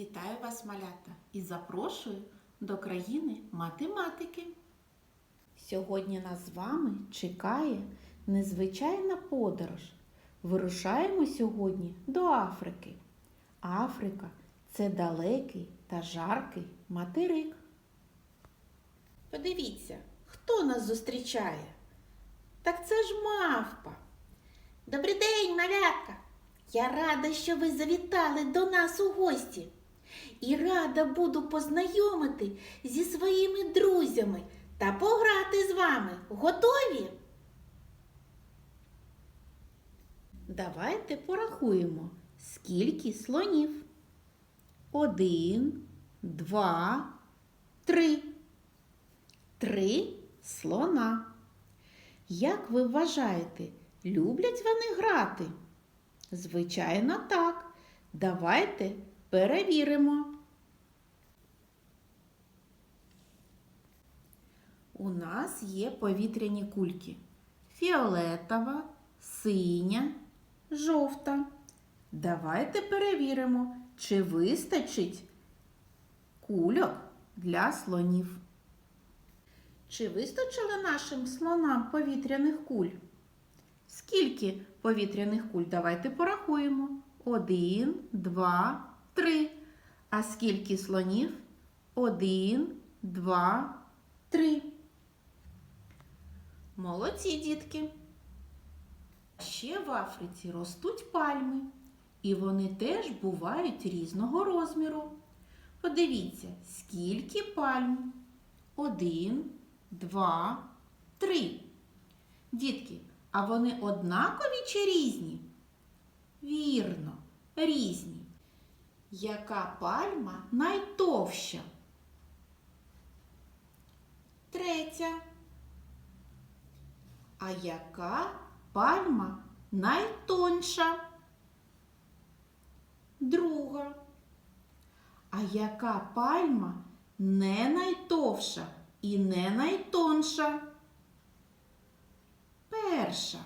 Вітаю вас, малята, і запрошую до країни математики. Сьогодні нас з вами чекає незвичайна подорож. Вирушаємо сьогодні до Африки. Африка це далекий та жаркий материк. Подивіться, хто нас зустрічає? Так це ж мавпа. Добрий день, малятка! Я рада, що ви завітали до нас у гості. І рада буду познайомити зі своїми друзями та пограти з вами. Готові? Давайте порахуємо, скільки слонів. Один, два, три. Три слона. Як ви вважаєте, люблять вони грати? Звичайно, так. Давайте перевіримо. У нас є повітряні кульки. Фіолетова, синя, жовта. Давайте перевіримо, чи вистачить кульок для слонів. Чи вистачило нашим слонам повітряних куль? Скільки повітряних куль? Давайте порахуємо. Один, два, три. А скільки слонів? Один, два, три. Молодці, дітки. Ще в Африці ростуть пальми, і вони теж бувають різного розміру. Подивіться, скільки пальм? Один, два, три. Дітки, а вони однакові чи різні? Вірно, різні. Яка пальма найтовща? Третя. А яка пальма найтонша? Друга. А яка пальма не найтовша і не найтонша? Перша.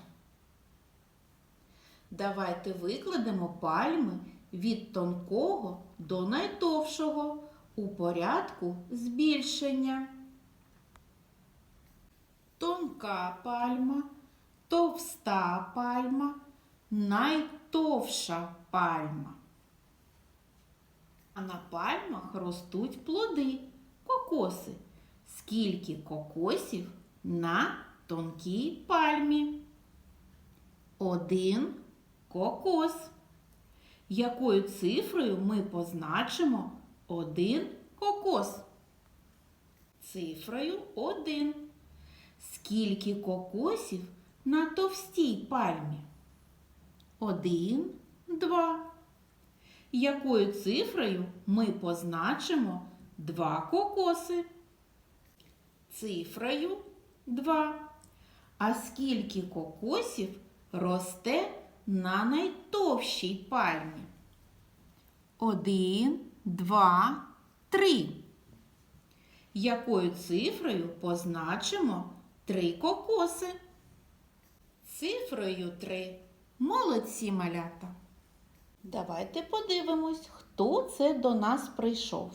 Давайте викладемо пальми від тонкого до найтовшого у порядку збільшення. Тонка пальма, товста пальма, найтовша пальма. А на пальмах ростуть плоди, кокоси. Скільки кокосів на тонкій пальмі? Один кокос. Якою цифрою ми позначимо один кокос? Цифрою один. Скільки кокосів на товстій пальмі? Один, два. Якою цифрою ми позначимо два кокоси? Цифрою два. А скільки кокосів росте на найтовщій пальмі? Один, два, три. Якою цифрою позначимо три кокоси? Цифрою три. Молодці малята. Давайте подивимось, хто це до нас прийшов.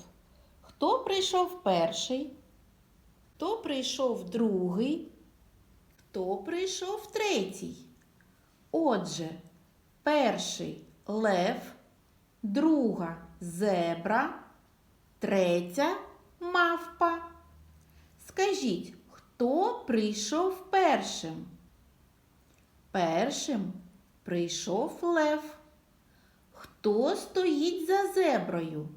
Хто прийшов перший? Хто прийшов другий? Хто прийшов третій? Отже, перший лев, друга зебра, третя мавпа. Скажіть, хто прийшов першим? Першим прийшов лев. Хто стоїть за зеброю?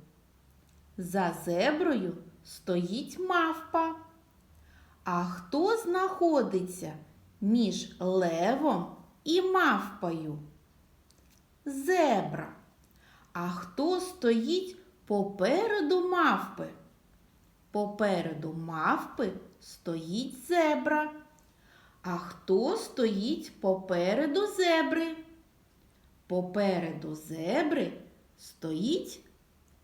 За зеброю стоїть мавпа. А хто знаходиться між левом і мавпою? Зебра. А хто стоїть попереду мавпи? Попереду мавпи стоїть зебра. А хто стоїть попереду зебри? Попереду зебри стоїть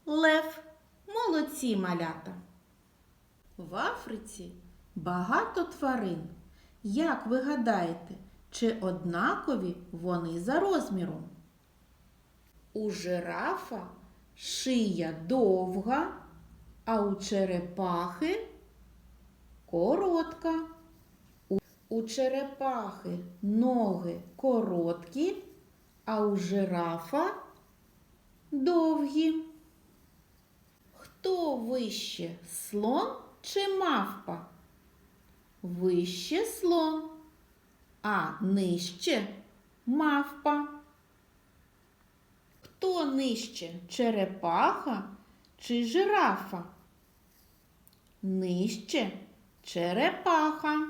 лев. Молодці малята. В Африці багато тварин. Як ви гадаєте, чи однакові вони за розміром? У жирафа шия довга, а у черепахи коротка. У- черепахи ноги короткі, а у жирафа довгі. Хто вище слон чи мавпа? Вище слон, а нижче мавпа. Хто нижче черепаха чи жирафа? Нижче черепаха.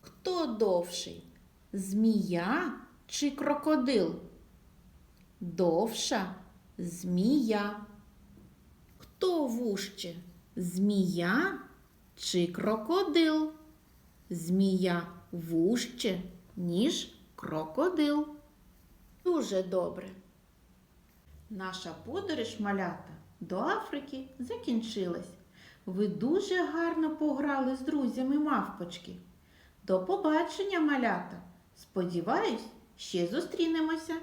Хто довший? Змія чи крокодил? Довша змія. Хто вужче? Змія чи крокодил? Змія вужче, ніж крокодил. Дуже добре. Наша подорож малята до Африки закінчилась. Ви дуже гарно пограли з друзями мавпочки. До побачення, малята! Сподіваюсь, ще зустрінемося.